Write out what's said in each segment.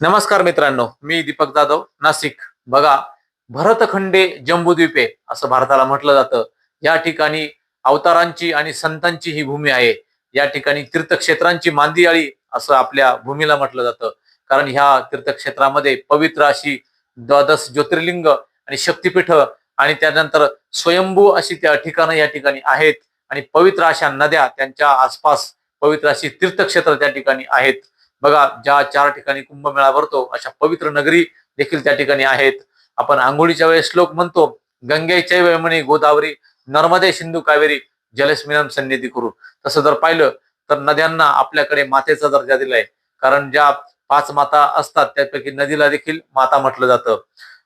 नमस्कार मित्रांनो मी दीपक जाधव नाशिक. बघा भरतखंडे जम्बूद्वीपे असं भारताला म्हटलं जातं. या ठिकाणी अवतारांची आणि संतांची ही भूमी आहे. या ठिकाणी तीर्थक्षेत्रांची मांदियाळी असं आपल्या भूमीला म्हटलं जातं. कारण ह्या तीर्थक्षेत्रामध्ये पवित्र अशी द्वादश ज्योतिर्लिंग आणि शक्तिपीठ आणि त्यानंतर स्वयंभू अशी त्या ठिकाणं या ठिकाणी आहेत. आणि पवित्र अशा नद्या त्यांच्या आसपास पवित्र अशी तीर्थक्षेत्र त्या ठिकाणी आहेत. बघा ज्या चार ठिकाणी कुंभमेळा भरतो अशा पवित्र नगरी देखील त्या ठिकाणी आहेत. आपण आंघोळीच्या वेळेस श्लोक म्हणतो गंगेच्या वेमणी गोदावरी नर्मदे सिंधू कावेरी जलस्मिनम सन्निधी करू. तसं जर पाहिलं तर नद्यांना आपल्याकडे मातेचा दर्जा दिलाय. कारण ज्या पाच माता असतात त्यापैकी नदीला देखील माता म्हटलं जातं.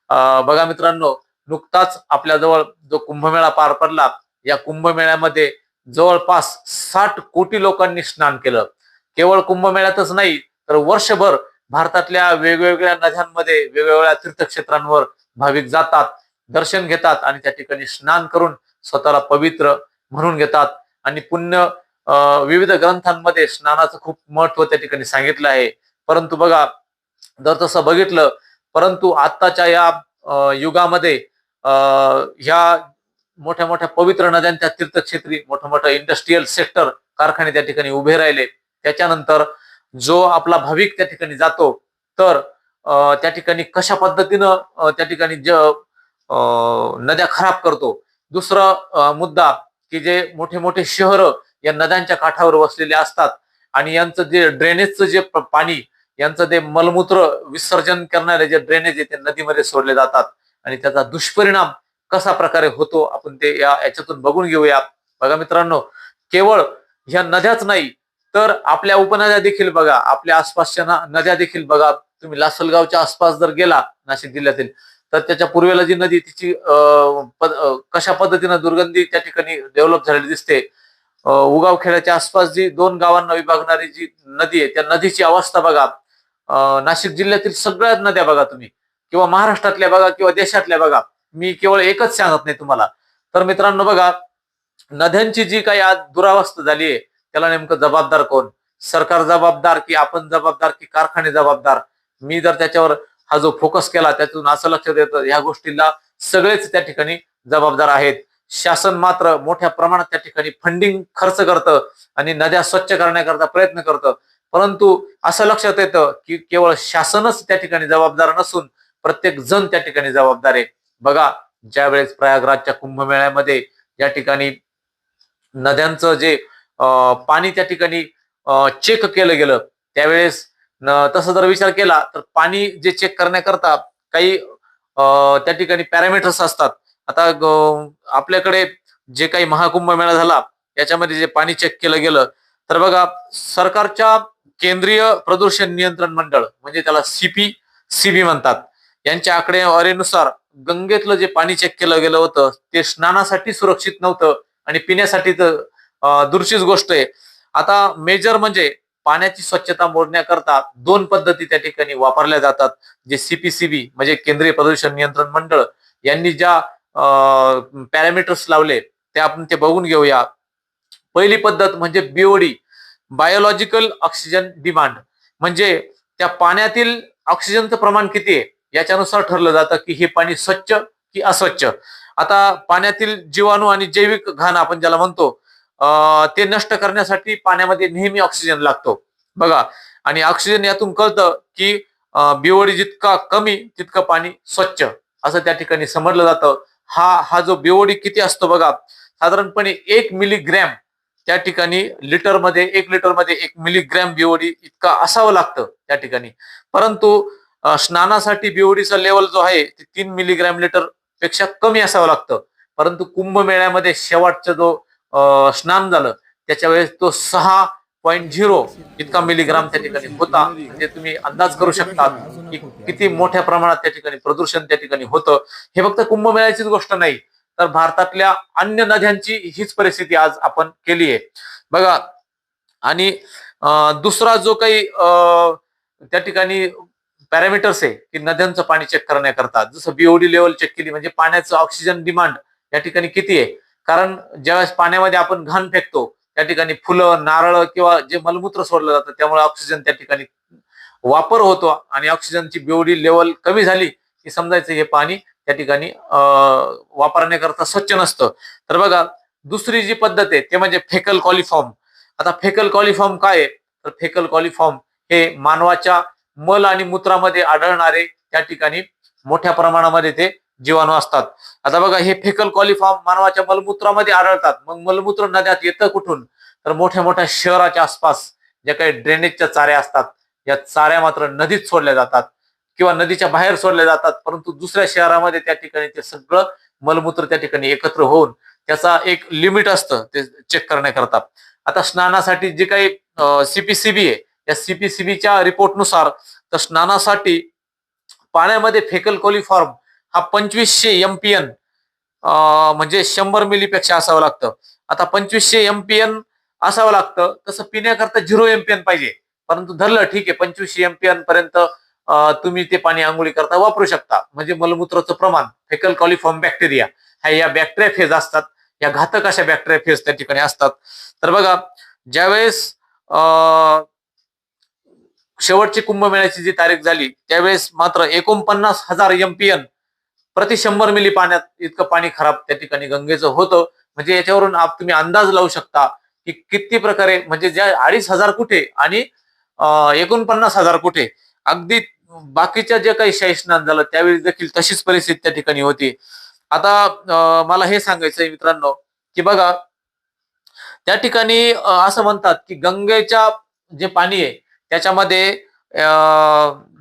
अं, बघा मित्रांनो नुकताच आपल्याजवळ जो कुंभमेळा पार पडला या कुंभमेळ्यामध्ये जवळपास साठ कोटी लोकांनी स्नान केलं. केवळ कुंभमेळ्यातच नाही तर वर्षभर भारतातल्या वेगवेगळ्या नद्यांमध्ये वेगवेगळ्या तीर्थक्षेत्रांवर भाविक जातात दर्शन घेतात आणि त्या ठिकाणी स्नान करून स्वतःला पवित्र म्हणून घेतात. आणि पुण्य अं, विविध ग्रंथांमध्ये स्नानाचं खूप महत्त्व त्या ठिकाणी सांगितलं आहे. परंतु बघा जर तसं बघितलं परंतु आत्ताच्या या युगामध्ये ह्या मोठ्या मोठ्या पवित्र नद्यांच्या तीर्थक्षेत्री मोठं मोठं इंडस्ट्रीयल सेक्टर कारखाने त्या ठिकाणी उभे राहिले. त्याच्यानंतर जो आपला भाविक त्या ठिकाणी जातो तर त्या ठिकाणी कशा पद्धतीनं त्या ठिकाणी ज नद्या खराब करतो? दुसरा मुद्दा की जे मोठे मोठे शहर या नद्यांच्या काठावर वसलेले असतात आणि यांचं जे ड्रेनेजचं जे पाणी यांचं जे मलमूत्र विसर्जन करणारे जे ड्रेनेज आहे ते नदीमध्ये सोडले जातात आणि त्याचा दुष्परिणाम कसा प्रकारे होतो आपण ते या याच्यातून बघून घेऊया. बघा मित्रांनो केवळ ह्या नद्याच नाही तर आपल्या उपनद्या देखील बघा आपल्या आसपासच्या ना- नद्या देखील बघा. तुम्ही लासलगावच्या आसपास जर गेला नाशिक जिल्ह्यातील तर त्याच्या पूर्वेला जी नदी तिची पद- कशा पद्धतीनं दुर्गंधी त्या ठिकाणी डेव्हलप झालेली दिसते. उगाव खेड्याच्या आसपास जी दोन गावांना विभागणारी जी नदी आहे त्या नदीची अवस्था बघा. अं, नाशिक जिल्ह्यातील सगळ्याच नद्या बघा तुम्ही. किंवा महाराष्ट्रातल्या बघा किंवा देशातल्या बघा. मी केवळ एकच सांगत नाही तुम्हाला. तर मित्रांनो बघा नद्यांची जी काही आज दुरावस्था झाली आहे त्याला नेमकं जबाबदार कोण? सरकार जबाबदार की आपण जबाबदार की कारखाने जबाबदार? मी जर त्याच्यावर हा जो फोकस केला त्यातून असं लक्षात येतं ह्या गोष्टीला सगळेच त्या ठिकाणी जबाबदार आहेत. शासन मात्र मोठ्या प्रमाणात त्या ठिकाणी फंडिंग खर्च करतं आणि नद्या स्वच्छ करण्याकरता प्रयत्न करतं. परंतु असं लक्षात येतं की केवळ शासनच त्या ठिकाणी जबाबदार नसून प्रत्येक जण त्या ठिकाणी जबाबदार आहे. बघा ज्यावेळेस प्रयागराजच्या कुंभमेळ्यामध्ये या ठिकाणी नद्यांचं जे पाणी त्या ठिकाणी चेक केलं गेलं. त्यावेळेस तसं जर विचार केला तर पाणी जे चेक करण्याकरता काही त्या ठिकाणी पॅरामीटर्स असतात. आता आपल्याकडे जे काही महाकुंभ मेळा झाला याच्यामध्ये जे पाणी चेक केलं गेलं तर बघा सरकारच्या केंद्रीय प्रदूषण नियंत्रण मंडळ म्हणजे त्याला सीपी सीबी म्हणतात. यांच्या आकडेवारीनुसार गंगेतलं जे पाणी चेक केलं गेलं होतं ते स्नानासाठी सुरक्षित नव्हतं आणि पिण्यासाठी तर अं, दूरचीच गोष्ट आहे. आता मेजर म्हणजे पाण्याची स्वच्छता मोडण्याकरता दोन पद्धती त्या ठिकाणी वापरल्या जातात. जे सीपीसीबी म्हणजे केंद्रीय प्रदूषण नियंत्रण मंडळ यांनी ज्या पॅरामीटर्स लावले ते आपण ते बघून घेऊया. पहिली पद्धत म्हणजे बीओडी बायोलॉजिकल ऑक्सिजन डिमांड म्हणजे त्या पाण्यातील ऑक्सिजनचं प्रमाण किती आहे? याच्यानुसार ठरलं जातं की हे पाणी स्वच्छ की अस्वच्छ. आता पाण्यातील जीवाणू आणि जैविक घाण आपण ज्याला म्हणतो ते नष्ट करण्यासाठी पाण्यामध्ये नेहमी ऑक्सिजन लागतो. बघा आणि ऑक्सिजन यातून कळतं की बिओडी जितका कमी तितकं पाणी स्वच्छ. असं त्या ठिकाणी समजलं जातं. हा हा जो बिओडी किती असतो बघा साधारणपणे एक मिलीग्रॅम त्या ठिकाणी लिटरमध्ये एक लिटरमध्ये एक मिलीग्रॅम बिओडी इतका असावं लागतं त्या ठिकाणी. परंतु स्नानासाठी बिओडीचा लेवल जो आहे ते तीन मिलीग्रॅम लिटरपेक्षा कमी असावं लागतं. परंतु कुंभमेळ्यामध्ये शेवटचा जो स्नान झालं. त्याच्या वेळेस तो सहा पॉईंट झिरो इतका मिलीग्राम त्या ठिकाणी होता. म्हणजे तुम्ही अंदाज करू शकता की किती मोठ्या प्रमाणात त्या ठिकाणी प्रदूषण त्या ठिकाणी होतं. हे फक्त कुंभमेळ्याचीच गोष्ट नाही तर भारतातल्या अन्य नद्यांची हीच परिस्थिती आज आपण केली आहे. बघा आणि दुसरा जो काही त्या ठिकाणी पॅरामीटर्स आहे की नद्यांचं पाणी चेक करण्याकरता. जसं बीओडी लेवल चेक केली म्हणजे पाण्याचं ऑक्सिजन डिमांड या ठिकाणी किती आहे? कारण ज्यावेळेस पाण्यामध्ये आपण घाण फेकतो त्या ठिकाणी फुलं नारळ किंवा जे मलमूत्र सोडलं जातं त्यामुळे ऑक्सिजन त्या ठिकाणी वापर होतो आणि ऑक्सिजनची बेवडी लेवल कमी झाली की समजायचं हे पाणी त्या ठिकाणी वापरण्याकरता स्वच्छ नसतं. तर बघा दुसरी जी पद्धत आहे ते म्हणजे फेकल कॉलिफॉर्म आता फेकल कॉलिफॉर्म काय आहे? तर फेकल कॉलिफॉर्म हे मानवाच्या मल आणि मूत्रामध्ये आढळणारे त्या ठिकाणी मोठ्या प्रमाणामध्ये ते जीवाणू असतात. आता बघा हे फेकल कॉलिफॉर्म मानवाच्या मलमूत्रामध्ये आढळतात. मग मलमूत्र नद्यात येतं कुठून? तर मोठ्या मोठ्या शहराच्या आसपास ज्या काही ड्रेनेजच्या चाऱ्या असतात या चाऱ्या मात्र नदीत सोडल्या जातात किंवा नदीच्या बाहेर सोडल्या जातात. परंतु दुसऱ्या शहरामध्ये त्या ठिकाणी ते सगळं मलमूत्र त्या ठिकाणी एकत्र होऊन त्याचा एक लिमिट असतं. ते चेक करण्याकरता आता स्नानासाठी जे काही सीपीसीबी आहे या सीपीसीबीच्या रिपोर्टनुसार तर स्नानासाठी पाण्यामध्ये फेकल कॉलिफॉर्म हा पंचवीसशे एमपीएन म्हणजे शंभर मिलीपेक्षा असावं लागतं. आता पंचवीसशे एमपीएन असावं लागतं तसं पिण्याकरता झिरो एमपीएन पाहिजे. परंतु धरलं ठीक आहे पंचवीसशे एमपीएन पर्यंत तुम्ही ते पाणी आंघोळी करता वापरू शकता. म्हणजे मलमूत्राचं प्रमाण फेकल कॉलिफॉर्म बॅक्टेरिया ह्या या बॅक्टेरिया फेज असतात. या घातक अशा बॅक्टेरिया फेज त्या ठिकाणी असतात. तर बघा ज्यावेळेस शेवटची कुंभमेळ्याची जी तारीख झाली त्यावेळेस मात्र एकोणपन्नास हजार एमपीएन प्रति शंभर मिली पाण्यात इतकं पाणी खराब त्या ठिकाणी गंगेचं होतं. म्हणजे याच्यावरून तुम्ही अंदाज लावू शकता की किती प्रकारे म्हणजे ज्या अडीच हजार कुठे आणि एकोणपन्नास हजार कुठे. अगदी बाकीच्या जे काही शाही स्नान झालं त्यावेळी देखील तशीच परिस्थिती त्या ठिकाणी होती. आता मला हे सांगायचंय मित्रांनो की बघा त्या ठिकाणी असं म्हणतात की गंगेच्या जे पाणी आहे त्याच्यामध्ये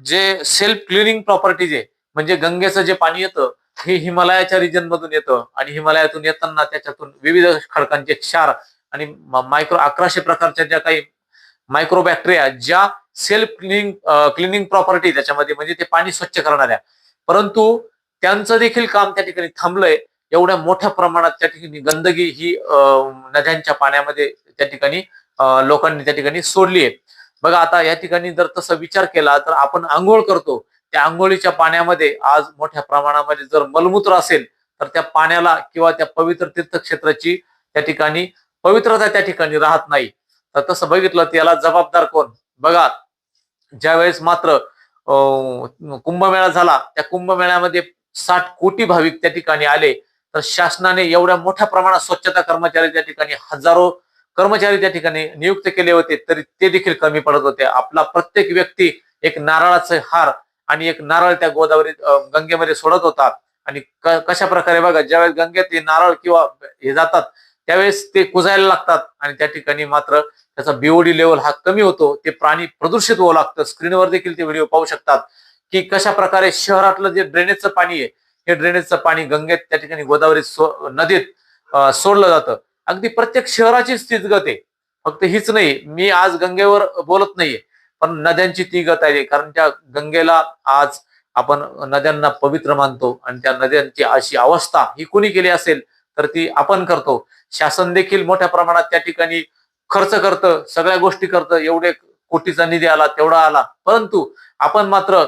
जे सेल्फ क्लिनिंग प्रॉपर्टीज आहे म्हणजे गंगेचं जे पाणी येतं हे हिमालयाच्या रिजन मधून येतं आणि हिमालयातून येताना त्याच्यातून विविध खडकांचे क्षार आणि मायक्रो अकराशे प्रकारच्या ज्या काही मायक्रोबॅक्टेरिया ज्या सेल्फ क्लिनिंग क्लिनिंग प्रॉपर्टी त्याच्यामध्ये म्हणजे ते पाणी स्वच्छ करणाऱ्या. परंतु त्यांचं देखील काम त्या ठिकाणी थांबलंय. एवढ्या मोठ्या प्रमाणात त्या ठिकाणी गंदगी ही अं, नद्यांच्या पाण्यामध्ये त्या ठिकाणी लोकांनी त्या ठिकाणी सोडली आहे बघा आता या ठिकाणी जर तसा विचार केला तर आपण आंघोळ करतो. त्या आंघोळीच्या पाण्यामध्ये आज मोठ्या प्रमाणामध्ये जर मलमूत्र असेल तर त्या पाण्याला किंवा त्या पवित्र तीर्थक्षेत्राची त्या ठिकाणी पवित्रता त्या ठिकाणी राहत नाही. तर तसं बघितलं त्याला जबाबदार कोण? बघा ज्यावेळेस मात्र अं, कुंभमेळा झाला त्या कुंभमेळ्यामध्ये साठ कोटी भाविक त्या ठिकाणी आले तर शासनाने एवढ्या मोठ्या प्रमाणात स्वच्छता कर्मचारी त्या ठिकाणी हजारो कर्मचारी त्या ठिकाणी नियुक्त केले होते तरी ते देखील कमी पडत होते. आपला प्रत्येक व्यक्ती एक नारळाचे हार आणि एक नारळ त्या गोदावरी गंगेमध्ये सोडत होता आणि कशा प्रकारे बघा ज्यावेळेस गंगेत ते नारळ किंवा हे जातात त्यावेळेस ते कुजायला लागतात. आणि त्या ठिकाणी मात्र त्याचा बीओडी लेवल हा कमी होतो. ते प्राणी प्रदूषित होऊ लागतं. स्क्रीनवर देखील ते व्हिडिओ पाहू शकतात. की कशा प्रकारे शहरातलं जे ड्रेनेजचं पाणी आहे हे ड्रेनेजचं पाणी गंगेत त्या ठिकाणी गोदावरी सो- नदीत सोडलं जातं. अगदी प्रत्येक शहराचीच तीच आहे. फक्त हीच नाही. मी आज गंगेवर बोलत नाहीये. पण नद्यांची ती गत आहे. कारण त्या गंगेला आज आपण नद्यांना पवित्र मानतो आणि त्या नद्यांची अशी अवस्था ही कुणी केली असेल तर ती आपण करतो. शासन देखील मोठ्या प्रमाणात त्या ठिकाणी खर्च करतं सगळ्या गोष्टी करतं. एवढे कोटीचा निधी आला तेवढा आला. परंतु आपण मात्र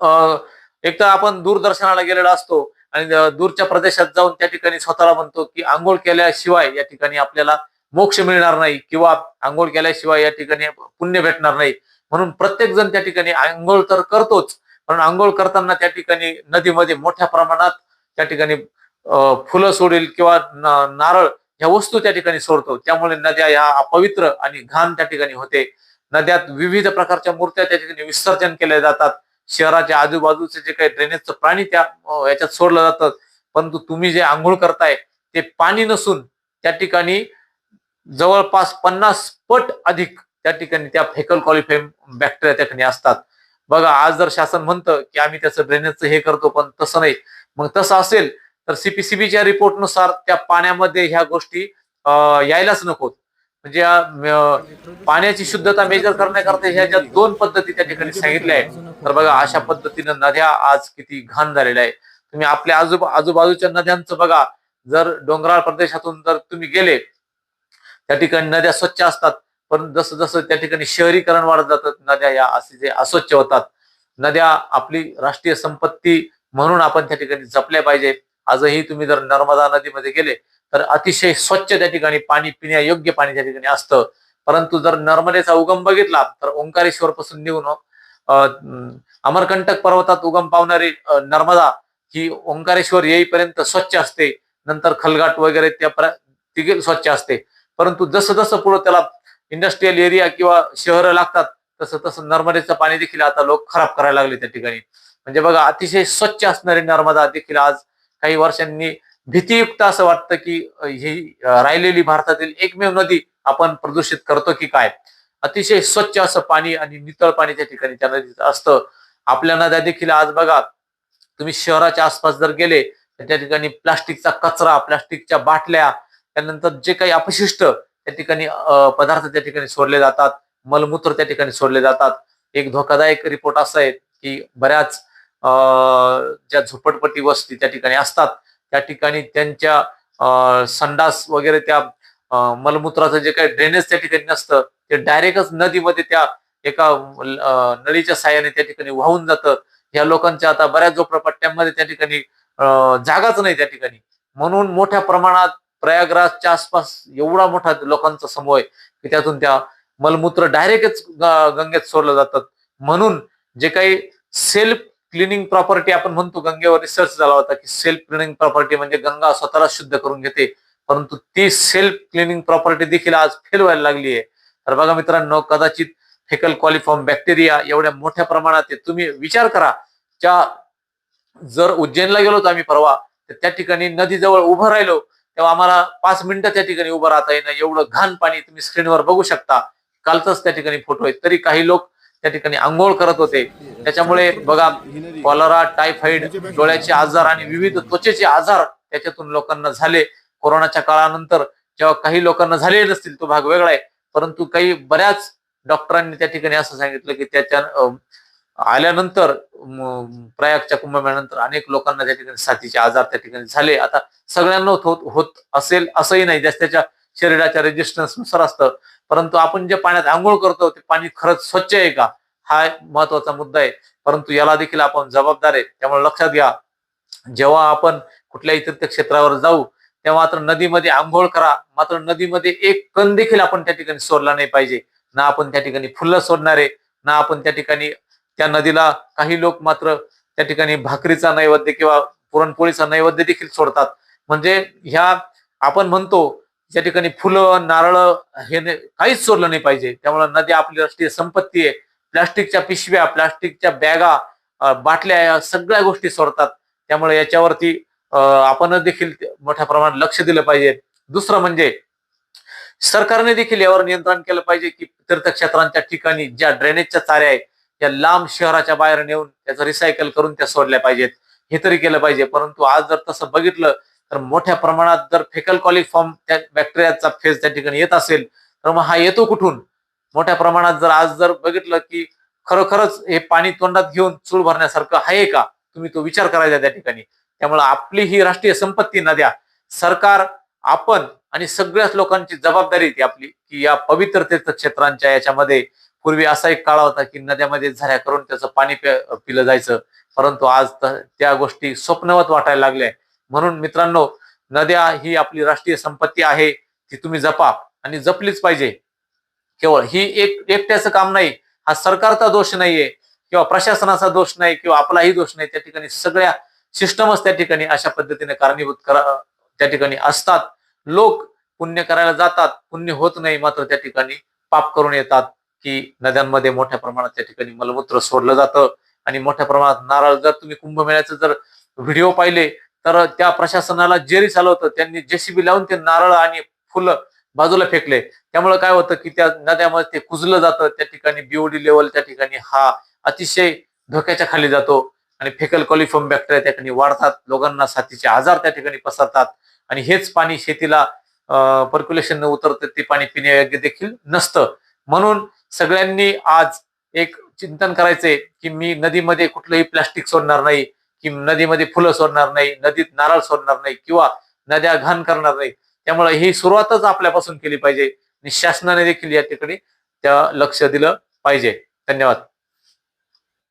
अं, एक तर आपण दूरदर्शनाला गेलेला असतो आणि दूरच्या प्रदेशात जाऊन त्या ठिकाणी स्वतःला म्हणतो की आंघोळ केल्याशिवाय या ठिकाणी आपल्याला मोक्ष मिळणार नाही किंवा आंघोळ केल्याशिवाय या ठिकाणी पुण्य भेटणार नाही. म्हणून प्रत्येक जण त्या ठिकाणी आंघोळ तर करतोच पण आंघोळ करताना त्या ठिकाणी नदीमध्ये मोठ्या प्रमाणात त्या ठिकाणी फुलं सोडेल किंवा नारळ ह्या वस्तू त्या ठिकाणी सोडतो. त्यामुळे नद्या ह्या अपवित्र आणि घाण त्या ठिकाणी होते. नद्यात विविध प्रकारच्या मूर्त्या त्या ठिकाणी विसर्जन केल्या जातात. शहराच्या आजूबाजूचे जे काही ड्रेनेजचं पाणी त्या याच्यात सोडलं जातं. परंतु तुम्ही जे आंघोळ करताय ते पाणी नसून त्या ठिकाणी जवळपास पन्नास पट अधिक त्या ठिकाणी त्या फेकल क्वालिफाईम बॅक्टेरिया त्या ठिकाणी असतात. बघा आज जर शासन म्हणतं की आम्ही त्याचं ड्रेनेजचं हे करतो पण तसं नाही. मग तसं असेल तर सीपीसीबीच्या रिपोर्टनुसार त्या पाण्यामध्ये ह्या गोष्टी यायलाच नकोत. म्हणजे पाण्याची शुद्धता मेजर करण्याकरता ह्या ज्या दोन पद्धती त्या ठिकाणी सांगितल्या आहेत. तर बघा अशा पद्धतीनं नद्या आज किती घाण झालेल्या आहे तुम्ही आपल्या आजूबा आजूबाजूच्या नद्यांचं बघा. जर डोंगराळ प्रदेशातून जर तुम्ही गेले त्या ठिकाणी नद्या स्वच्छ असतात. पण जसं जसं त्या ठिकाणी शहरीकरण वाढत जातात नद्या या असे जे अस्वच्छ होतात. नद्या आपली राष्ट्रीय संपत्ती म्हणून आपण त्या ठिकाणी जपल्या पाहिजे. आजही तुम्ही जर नर्मदा नदीमध्ये गेले तर अतिशय स्वच्छ त्या ठिकाणी पाणी पिण्यायोग्य पाणी त्या ठिकाणी असतं. परंतु जर नर्मदेचा उगम बघितला तर ओंकारेश्वर पासून निघून अं, अमरकंटक पर्वतात उगम पावणारी नर्मदा ही ओंकारेश्वर येईपर्यंत स्वच्छ असते. नंतर खलघाट वगैरे त्या प्र- स्वच्छ असते. परंतु जसं जसं पुढं त्याला इंडस्ट्रीयल एरिया किंवा शहरं लागतात तसं तसं नर्मदेचं पाणी देखील आता लोक खराब करायला लागले त्या ठिकाणी. म्हणजे बघा अतिशय स्वच्छ असणारी नर्मदा देखील आज काही वर्षांनी भीतीयुक्त असं वाटतं की ही राहिलेली भारतातील एकमेव नदी आपण प्रदूषित करतो की काय? अतिशय स्वच्छ असं पाणी आणि नितळ पाणी त्या ठिकाणी त्या नदीचं असतं. आपल्या नद्या देखील आज बघा तुम्ही शहराच्या आसपास जर गेले तर त्या ठिकाणी प्लास्टिकचा कचरा प्लास्टिकच्या बाटल्या त्यानंतर जे काही अपशिष्ट त्या ठिकाणी पदार्थ त्या ठिकाणी सोडले जातात मलमूत्र त्या ठिकाणी सोडले जातात. एक धोकादायक रिपोर्ट असा आहे की बऱ्याच ज्या झोपडपट्टी वस्ती त्या ठिकाणी असतात त्या ठिकाणी त्यांच्या संडास वगैरे त्या मलमूत्राचं जे काही ड्रेनेज त्या ठिकाणी नसतं ते डायरेक्टच नदीमध्ये त्या एका नळीच्या साह्याने त्या ठिकाणी वाहून जातं. या लोकांच्या आता बऱ्याच झोपडपट्ट्यांमध्ये त्या ठिकाणी जागाच नाही त्या ठिकाणी. म्हणून मोठ्या प्रमाणात प्रयागराजच्या आसपास एवढा मोठा लोकांचा समूह आहे की त्यातून त्या मलमूत्र डायरेक्टच गंगेत सोडलं जातात. म्हणून जे काही सेल्फ क्लिनिंग प्रॉपर्टी आपण म्हणतो गंगेवर रिसर्च झाला होता की सेल्फ क्लिनिंग प्रॉपर्टी म्हणजे गंगा स्वतःला शुद्ध करून घेते. परंतु ती सेल्फ क्लिनिंग प्रॉपर्टी देखील आज फेल व्हायला लागली आहे. तर बघा मित्रांनो कदाचित फेकल क्वालिफॉर्म बॅक्टेरिया एवढ्या मोठ्या प्रमाणात तुम्ही विचार करा ज्या जर उज्जैनला गेलो तर आम्ही परवा तर त्या ठिकाणी नदीजवळ उभं राहिलो तेव्हा आम्हाला पाच मिनिटं त्या ठिकाणी उभं राहता येणं एवढं घाण पाणी तुम्ही स्क्रीनवर बघू शकता. कालच त्या ठिकाणी फोटो आहेत. तरी काही लोक त्या ठिकाणी आंघोळ करत होते. त्याच्यामुळे बघा कॉलरा टायफॉइड डोळ्याचे आजार आणि विविध त्वचेचे आजार त्याच्यातून लोकांना झाले. कोरोनाच्या काळानंतर जेव्हा काही लोकांना झाले नसतील तो भाग वेगळा आहे. परंतु काही बऱ्याच डॉक्टरांनी त्या ठिकाणी असं सांगितलं की त्याच्या आल्यानंतर प्रयागच्या कुंभमेळ्यानंतर अनेक लोकांना त्या ठिकाणी साथीचे आजार त्या ठिकाणी झाले. आता सगळ्यांना होत होत असेल असंही नाही. जास्त त्याच्या शरीराच्या रेजिस्टन्सनुसार असतं. परंतु आपण जे पाण्यात आंघोळ करतो ते पाणी खरंच स्वच्छ आहे का? हा महत्त्वाचा मुद्दा आहे. परंतु याला देखील आपण जबाबदार आहे. त्यामुळे लक्षात घ्या जेव्हा आपण कुठल्याही तीर्थ क्षेत्रावर जाऊ तेव्हा मात्र नदीमध्ये आंघोळ करा. मात्र नदीमध्ये एक कण देखील आपण त्या ठिकाणी सोडला नाही पाहिजे. ना आपण त्या ठिकाणी फुलं सोडणारे ना आपण त्या ठिकाणी त्या नदीला काही लोक मात्र त्या ठिकाणी भाकरीचा नैवेद्य किंवा पुरणपोळीचा नैवेद्य देखील सोडतात. म्हणजे ह्या आपण म्हणतो ज्या ठिकाणी फुलं नारळ हे काहीच सोडलं नाही पाहिजे. त्यामुळे नदी आपली राष्ट्रीय संपत्ती आहे. प्लास्टिकच्या पिशव्या प्लास्टिकच्या बॅगा बाटल्या या सगळ्या गोष्टी सोडतात. त्यामुळे याच्यावरती आपण देखील मोठ्या प्रमाणात लक्ष दिलं पाहिजे. दुसरं म्हणजे सरकारने देखील यावर नियंत्रण केलं पाहिजे की तीर्थक्षेत्रांच्या ठिकाणी ज्या ड्रेनेजच्या चाऱ्या आहेत त्या लांब शहराच्या बाहेर नेऊन त्याचं रिसायकल करून त्या सोडल्या पाहिजेत. हे तरी केलं पाहिजे. परंतु आज जर तसं बघितलं तर मोठ्या प्रमाणात जर फेकल कॉलिफॉर्म त्या बॅक्टेरियाचा फेज त्या ठिकाणी येत असेल तर मग हा येतो कुठून? मोठ्या प्रमाणात जर आज जर बघितलं की खरोखरच हे पाणी तोंडात घेऊन चूळ भरण्यासारखं आहे का? तुम्ही तो विचार करायचा त्या ठिकाणी. त्यामुळे आपली ही राष्ट्रीय संपत्ती नद्या सरकार आपण आणि सगळ्याच लोकांची जबाबदारी ती आपली की या पवित्र तीर्थक्षेत्रांच्या याच्यामध्ये पूर्वी असा एक काळ होता की नद्यामध्ये झऱ्या करून त्याचं पाणी पिलं जायचं. परंतु आज त्या गोष्टी स्वप्नवत वाटायला लागल्या म्हणून मित्रांनो नद्या ही आपली राष्ट्रीय संपत्ती आहे ती तुम्ही जपा आणि जपलीच पाहिजे. केवळ ही एक एकट्याचं काम नाही हा सरकारचा दोष नाहीये किंवा प्रशासनाचा दोष नाही किंवा आपलाही दोष नाही त्या ठिकाणी सगळ्या सिस्टमच त्या ठिकाणी अशा पद्धतीने कारणीभूत करा त्या ठिकाणी असतात. लोक पुण्य करायला जातात पुण्य होत नाही मात्र त्या ठिकाणी पाप करून येतात. की नद्यांमध्ये मोठ्या प्रमाणात त्या ठिकाणी मलमूत्र सोडलं जातं. आणि मोठ्या प्रमाणात नारळ जर तुम्ही कुंभमेळ्याचे जर व्हिडिओ पाहिले तर त्या प्रशासनाला जेरी चालवतं त्यांनी जेसीबी लावून ते नारळ आणि फुलं बाजूला फेकले. त्यामुळे काय होतं की त्या नद्यामध्ये ते कुजलं जातं. त्या ठिकाणी बीओडी लेवल त्या ठिकाणी हा अतिशय धोक्याच्या खाली जातो. आणि फेकल कॉलिफॉर्म बॅक्टेरिया त्या ठिकाणी वाढतात. लोकांना साथीचे आजार त्या ठिकाणी पसरतात. आणि हेच पाणी शेतीला पर्क्युलेशन न उतरतं ते पाणी पिण्यायोग्य देखील नसतं. म्हणून सगळ्यांनी आज एक चिंतन करायचंय की मी नदीमध्ये कुठलंही प्लास्टिक सोडणार नाही की नदीमध्ये फुलं सोडणार नाही नदीत नारळ सोडणार नाही किंवा नद्या घाण करणार नाही. त्यामुळे ही सुरुवातच आपल्यापासून केली पाहिजे आणि शासनाने देखील या ठिकाणी त्या लक्ष दिलं पाहिजे. धन्यवाद.